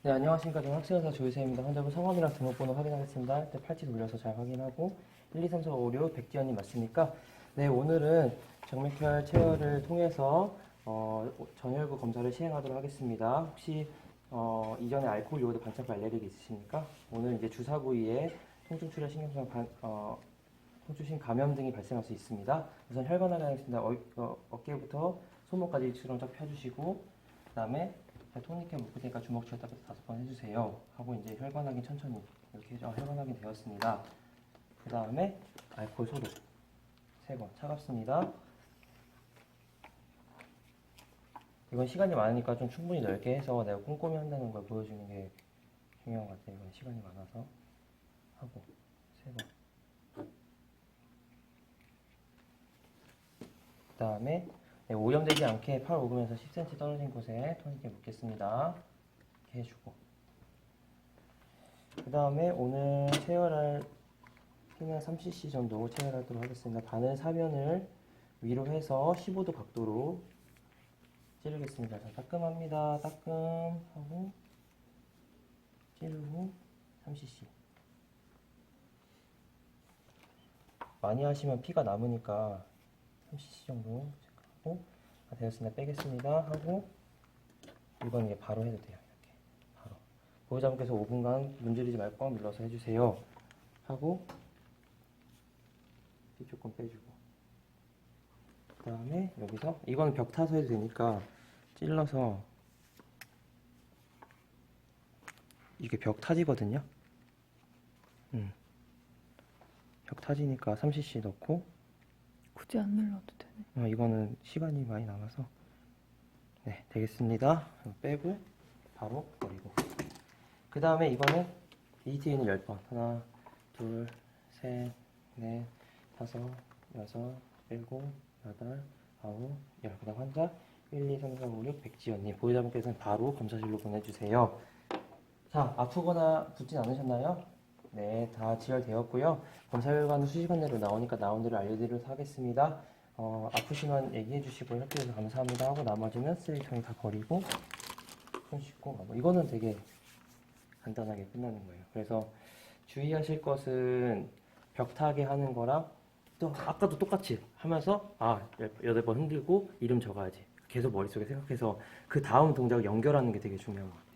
네, 안녕하십니까. 저는 학생회사 조유세입니다. 환자분 성함이랑 등록번호 확인하겠습니다. 할때 팔찌 돌려서 잘 확인하고 1, 2, 3, 4, 5, 6 백지연님 맞습니까? 네, 오늘은 정맥혈 체열을 통해서 어, 전혈구 검사를 시행하도록 하겠습니다. 혹시 어, 이전에 알코올 요오드 반짝고 알레르기 있으십니까? 오늘 이제 주사 부위에 통증 출혈 신경성 반, 어, 통증신 감염 등이 발생할 수 있습니다. 우선 혈관하게 하겠습니다. 어, 어, 어깨부터 손목까지 주름 쫙 펴주시고 그다음에 묶을 테니까 주먹 뺐다 다섯 번 해주세요. 하고 이제 혈관 확인 천천히 이렇게 해서 아, 혈관 확인 되었습니다. 그 다음에 알코올 소독 세 번 차갑습니다. 이건 시간이 많으니까 좀 충분히 넓게 해서 내가 꼼꼼히 한다는 걸 보여주는 게 중요한 것 같아요. 이건 시간이 많아서 하고 세 번. 그 다음에 네, 오염되지 않게 팔 오금에서 10cm 떨어진 곳에 토닉에 묻겠습니다. 이렇게 해주고. 그 다음에 오늘 체열할 피면 3cc 정도 체열하도록 하겠습니다. 바늘 사면을 위로 해서 15도 각도로 찌르겠습니다. 자, 따끔합니다. 따끔 하고 찌르고 3cc. 많이 하시면 피가 남으니까 3cc 정도 하고 아, 되었습니다. 빼겠습니다. 하고 이건 이제 바로 해도 돼요. 이렇게 바로 보호자분께서 5분간 문지르지 말고 꽉 눌러서 해주세요. 하고 피 조금 빼주고 그 다음에 여기서 이건 벽 타서 해도 되니까 찔러서 이게 벽 타지거든요. 음. 벽 타지니까 3cc 넣고 굳이 안 눌러도 되네. 어, 이거는 시간이 많이 남아서. 네 되겠습니다. 빼고 바로 버리고. 그 다음에 이번에 ETA는 10번. 하나 둘셋넷 다섯 여섯 일곱 여덟 아홉 열 그 다음 환자 1, 2, 3, 4, 5, 6 백지연님. 보호자분께서는 바로 검사실로 보내주세요. 자 아프거나 붓진 않으셨나요? 네, 다 지혈되었고요. 검사 결과는 수시간 내로 나오니까 나온 대로 알려드리도록 하겠습니다. 어, 아프시면 얘기해 주시고 협조해서 감사합니다 하고 나머지는 쓰레기통에 다 버리고 손 씻고 가고 이거는 되게 간단하게 끝나는 거예요. 그래서 주의하실 것은 벽타게 하는 거랑 또 아까도 똑같이 하면서 아 여덟 번 흔들고 이름 적어야지 계속 머릿속에 생각해서 그 다음 동작을 연결하는 게 되게 중요한 것 같아요.